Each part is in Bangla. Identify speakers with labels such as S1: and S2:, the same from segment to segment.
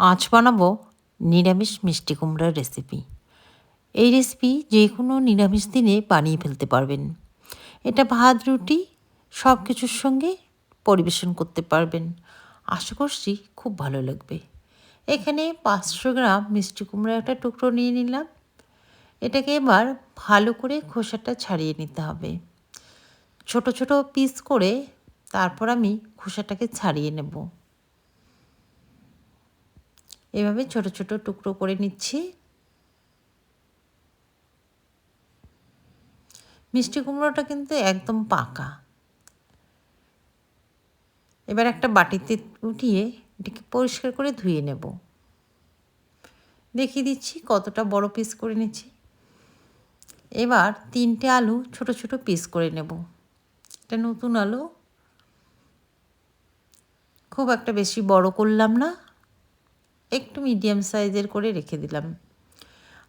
S1: আজ বানাবো নিরামিষ মিষ্টি কুমড়ার রেসিপি। এই রেসিপি যে কোনো নিরামিষ দিনে বানিয়ে ফেলতে পারবেন। এটা ভাত, রুটি সব কিছুর সঙ্গে পরিবেশন করতে পারবেন। আশা করছি খুব ভালো লাগবে। এখানে পাঁচশো গ্রাম মিষ্টি কুমড়া একটা টুকরো নিয়ে নিলাম। এটাকে এবার ভালো করে খোসাটা ছাড়িয়ে নিতে হবে। ছোট ছোট পিস করে তারপর আমি খোসাটাকে ছাড়িয়ে নেব। এভাবে ছোট ছোট টুকরো করে নিচ্ছি। মিষ্টি কুমড়োটা কিন্তু একদম পাকা। এবার একটা বাটিতে উঠিয়ে এটাকে পরিষ্কার করে ধুয়ে নেব। দেখিয়ে দিচ্ছি কতটা বড় পিস করে নিচ্ছি। এবার তিনটে আলু ছোট ছোট পিস করে নেব। এটা নতুন আলু। খুব একটা বেশি বড় করলাম না। একটু মিডিয়াম সাইজের করে রেখে দিলাম।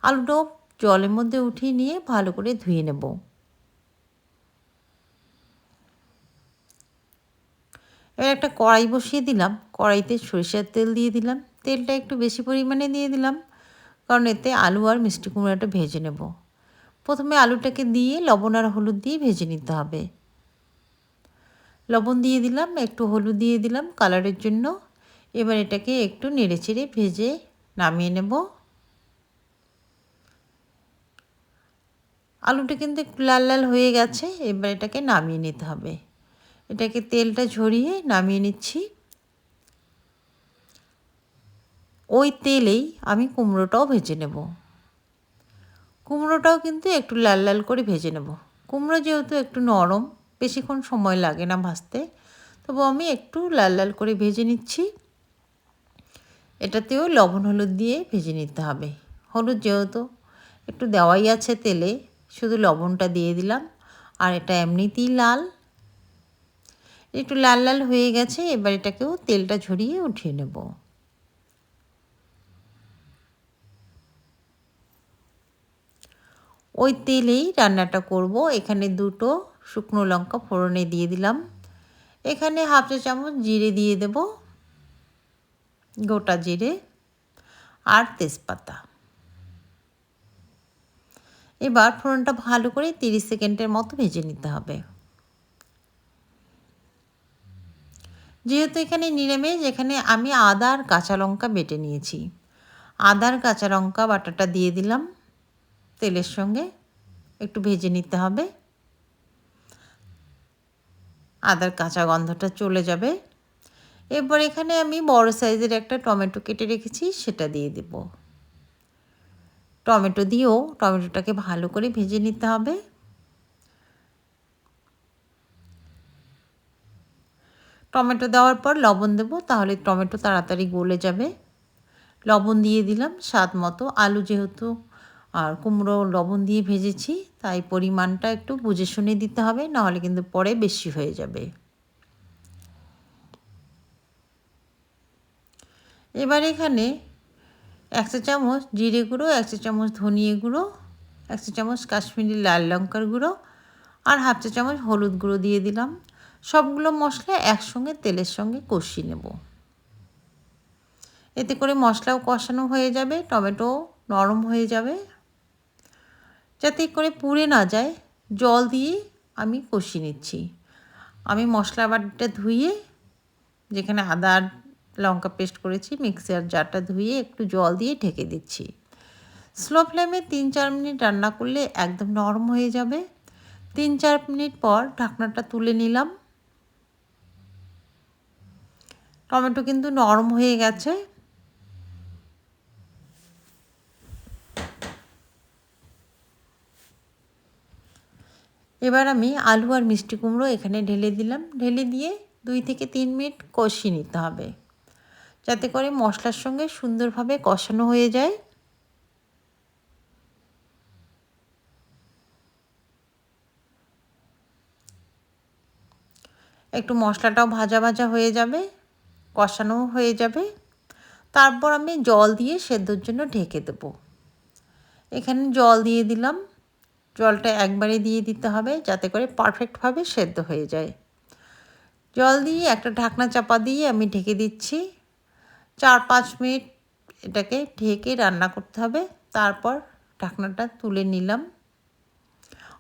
S1: আলুটাও জলের মধ্যে উঠিয়ে নিয়ে ভালো করে ধুয়ে নেব। এবার একটা কড়াই বসিয়ে দিলাম। কড়াইতে সরিষার তেল দিয়ে দিলাম। তেলটা একটু বেশি পরিমাণে দিয়ে দিলাম, কারণ এতে আলু আর মিষ্টি কুমড়াটা ভেজে নেব। প্রথমে আলুটাকে দিয়ে লবণ আর হলুদ দিয়ে ভেজে নিতে হবে। লবণ দিয়ে দিলাম, একটু হলুদ দিয়ে দিলাম। কালারের জন্য এবার এটাকে একটু নেড়েচেড়ে ভেজে নামিয়ে নেব। আলুটা কিন্তু একটু লাল লাল হয়ে গেছে, এবার এটাকে নামিয়ে নিতে হবে। এটাকে তেলটা ঝরিয়ে নামিয়ে নিচ্ছি। ওই তেলেই আমি কুমড়োটাও ভেজে নেব। কুমড়োটাও কিন্তু একটু লাল লাল করে ভেজে নেব। কুমড়ো যেহেতু একটু নরম, বেশিক্ষণ সময় লাগে না ভাজতে, তবু আমি একটু লাল লাল করে ভেজে নিচ্ছি। এটাতেও লবণ হলুদ দিয়ে ভেজে নিতে হবে। হলুদ যেহেতু একটু দেওয়াই আছে তেলে, শুধু লবণটা দিয়ে দিলাম। আর এটা এমনিতেই লাল। একটু লাল লাল হয়ে গেছে, এবার এটাকেও তেলটা ঝরিয়ে উঠিয়ে নেব। ওই তেলেই রান্নাটা করব। এখানে দুটো শুকনো লঙ্কা ফোড়নে দিয়ে দিলাম। এখানে হাফ চা চামচ জিরে দিয়ে দেব। গোটা জিরে আর তেজপাতা। এবার ফোড়নটা ভালো করে তিরিশ সেকেন্ডের মতো ভেজে নিতে হবে। যেহেতু এখানে নিরামিষ, এখানে আমি আদা আর কাঁচা লঙ্কা বেটে নিয়েছি। আদার কাঁচা লঙ্কা বাটাটা দিয়ে দিলাম। তেলের সঙ্গে একটু ভেজে নিতে হবে। আদার কাঁচা গন্ধটা চলে যাবে। এরপর এখানে আমি বড় সাইজের একটা টমেটো কেটে রেখেছি, সেটা দিয়ে দেব। টমেটো দিয়েও টমেটোটাকে ভালো করে ভেজে নিতে হবে। টমেটো দেওয়ার পর লবণ দেব, তাহলে টমেটো তাড়াতাড়ি গলে যাবে। লবণ দিয়ে দিলাম স্বাদ মতো। আলু যেহেতু আর কুমড়ো লবণ দিয়ে ভেজেছি, তাই পরিমাণটা একটু বুঝে শুনে দিতে হবে, নাহলে কিন্তু পরে বেশি হয়ে যাবে। এবার এখানে একশো চামচ জিরে গুঁড়ো একশো চামচ ধনিয়ে গুঁড়ো একশো চামচ কাশ্মীরি লাল লঙ্কার গুঁড়ো আর হাফ চা চামচ হলুদ গুঁড়ো দিয়ে দিলাম। সবগুলো মশলা একসঙ্গে তেলের সঙ্গে কষিয়ে নেব। এতে করে মশলাও কষানো হয়ে যাবে, টমেটো নরম হয়ে যাবে। যাতে করে পুড়ে না যায়, জল দিয়ে আমি কষিয়ে নিচ্ছি। আমি মশলা বাটিটা ধুয়ে যেখানে আদা লঙ্কা পেস্ট করেছি, মিক্সার জারটা ধুয়ে একটু জল দিয়ে ঢেকে দিচ্ছি। স্লো ফ্লেমে তিন চার মিনিট রান্না করলে একদম নরম হয়ে যাবে। তিন চার মিনিট পর ঢাকনাটা তুলে নিলাম। টমেটো কিন্তু নরম হয়ে গেছে। এবার আমি আলু আর মিষ্টি কুমড়ো এখানে ঢেলে দিলাম। ঢেলে দিয়ে দুই থেকে তিন মিনিট কষিয়ে নিতে হবে। যাতে করে মশলার সঙ্গে সুন্দরভাবে কষানো হয়ে যায়। একটু মশলাটাও ভাজা ভাজা হয়ে যাবে, কষানো হয়ে যাবে। তারপর আমি জল দিয়ে সেদ্ধর জন্য ঢেকে দেবো। এখানে জল দিয়ে দিলাম। জলটা একবারে দিয়ে দিতে হবে যাতে করে পারফেক্টভাবে সেদ্ধ হয়ে যায়। জল দিয়ে একটা ঢাকনা চাপা দিয়ে আমি ঢেকে দিচ্ছি। চার পাঁচ মিনিট এটাকে ঢেকে রান্না করতে হবে। তারপর ঢাকনাটা তুলে নিলাম।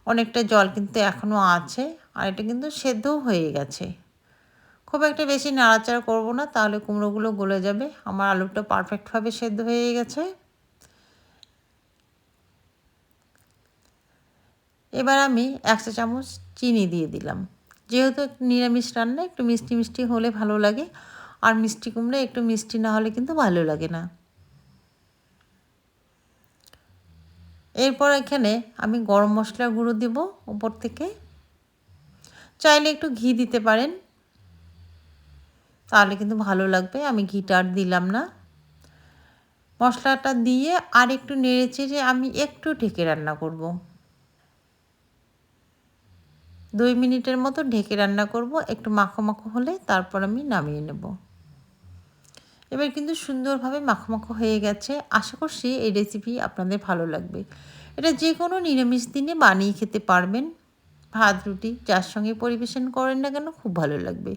S1: অনেকটা জল কিন্তু এখনও আছে আর এটা কিন্তু সেদ্ধও হয়ে গেছে। খুব একটা বেশি নাড়াচাড়া করব না, তাহলে কুমড়োগুলো গলে যাবে। আমার আলুটা পারফেক্টভাবে সেদ্ধ হয়ে গেছে। এবার আমি একশো চামচ চিনি দিয়ে দিলাম। যেহেতু নিরামিষ রান্না, একটু মিষ্টি মিষ্টি হলে ভালো লাগে। আর মিষ্টি কুমড়ো একটু মিষ্টি না হলে কিন্তু ভালো লাগে না। এরপর এখানে আমি গরম মশলার গুঁড়ো দেব উপর থেকে। চাইলে একটু ঘি দিতে পারেন। তাহলে কিন্তু ভালো লাগবে, আমি ঘিটা আর দিলাম না। মশলাটা দিয়ে আর একটু নেড়ে চেড়ে আমি একটু ঢেকে রান্না করব। দুই মিনিটের মতো ঢেকে রান্না করব, একটু মাখো মাখো হলে তারপর আমি নামিয়ে নেব। এবার কিন্তু সুন্দরভাবে মাখো হয়ে গেছে। আশা করছি এই রেসিপি আপনাদের ভালো লাগবে। এটা যে কোনো নিরামিষ দিনে বানিয়ে খেতে পারবেন। ভাত, রুটি যার সঙ্গে পরিবেশন করেন না কেন খুব ভালো লাগবে।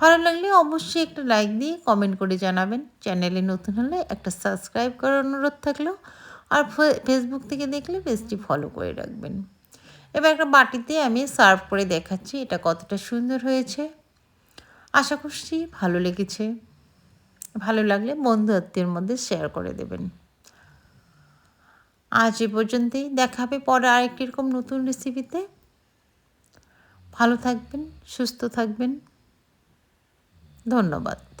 S1: ভালো লাগলে অবশ্যই একটা লাইক দিয়ে কমেন্ট করে জানাবেন। চ্যানেলে নতুন হলে একটা সাবস্ক্রাইব করার অনুরোধ থাকলেও আর ফেসবুক থেকে দেখলে পেজটি ফলো করে রাখবেন। এবার একটা বাটিতে আমি সার্ভ করে দেখাচ্ছি এটা কতটা সুন্দর হয়েছে। আশা করছি ভালো লেগেছে। ভালো লাগলে বন্ধু আত্মীয়ের মধ্যে শেয়ার করে দেবেন। আজ এ পর্যন্তই। দেখা হবে পরে আরেকটি রকম নতুন রেসিপিতে ভালো থাকবেন, সুস্থ থাকবেন। ধন্যবাদ।